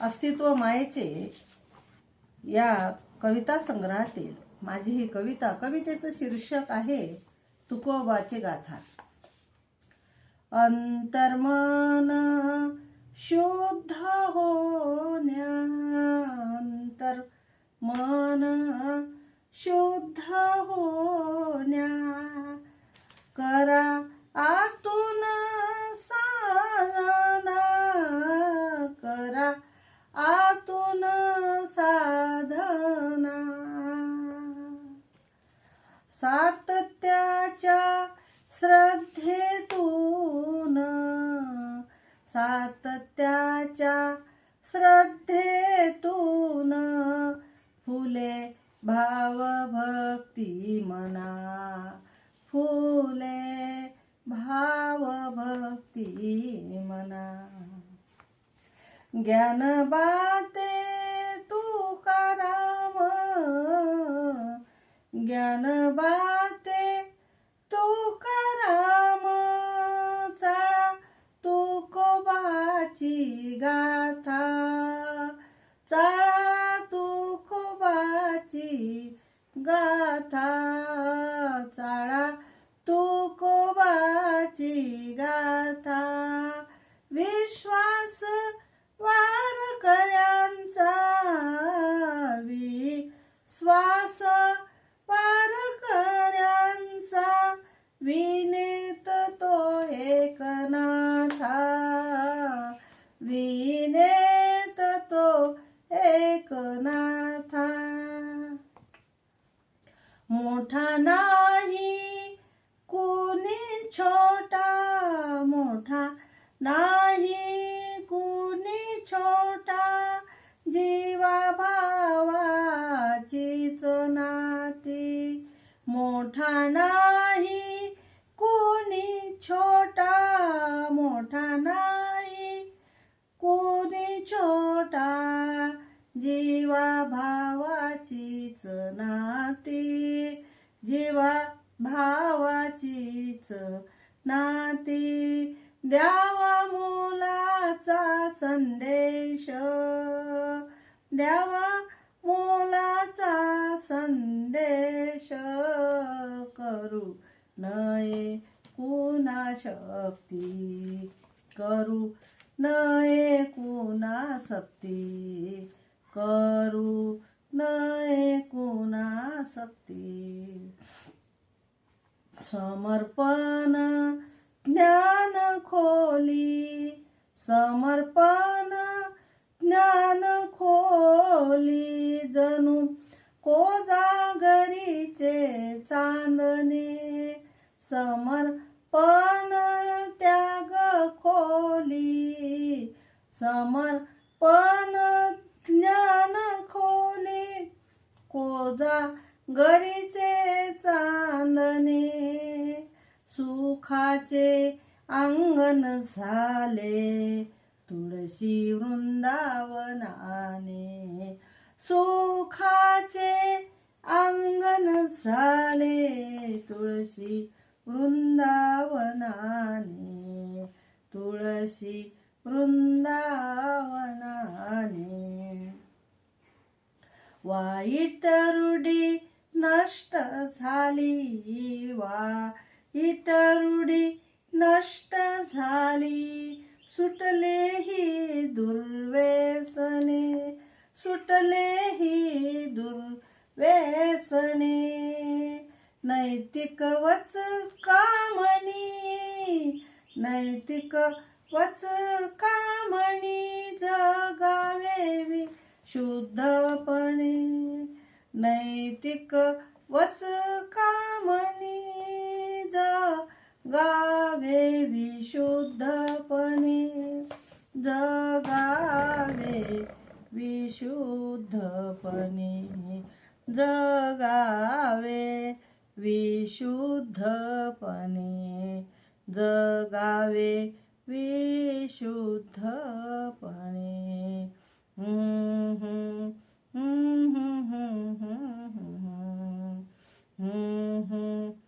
अस्तित्व मायेचे या कविता संग्रहातील माझी ही कविता कवितेचं शीर्षक आहे तुकोबाचे गाथा. अंतर्मन शुद्ध होण्या अंतर मन शुद्ध होण्या करा आ सातत्याच्या श्रद्धेतून सातत्याच्या श्रद्धेतून फुले भावभक्ती मना फुले भावभक्ती मना. ज्ञान ज्ञान बाते तुकाराम चाळा तुकोबाची गाथा. चाळा तुकोबाची गाथा. चाळा तुकोबाची गाथा. विश्वास वारकऱ्यांचा विश्वास नाही कुणी छोटा जीवा भावाचीच नाती. मोठा नाही कुणी छोटा मोठा नाही कुणी छोटा जीवा भावाचीच नाती. जीवा भावाचीच नाती. द्यावा संदेश. द्यावा मोलाचा संदेश. करू नये कुणा शक्ती करू नये कुणा सक्ती करू नये कुणा सक्ती समर्पण ज्ञान खोली. समर्पण ज्ञान खोली जणू. कोजागरीचे चांदणे समर्पण त्याग खोली. समर्पण ज्ञान खोली. कोजा गरीचे चांदणे सुखाचे अंगण झाले तुळशी वृंदावनाने सुखाचे अंगण झाले तुळशी वृंदावनाने तुळशी वृंदावनाने वाईट रूढी नष्ट झाली वा इतरुडी नष्ट झाली. सुटले ही दुर्व्यसने. सुटले ही दुर्व्यसने. नैतिक वच कामणी नैतिक वच कामणी जगावे शुद्धपणे. नैतिक वच कामणी जगावे विशुद्धपणे जगावे विशुद्धपणे जगावे विशुद्धपणे जगावे विशुद्धपणे हम्म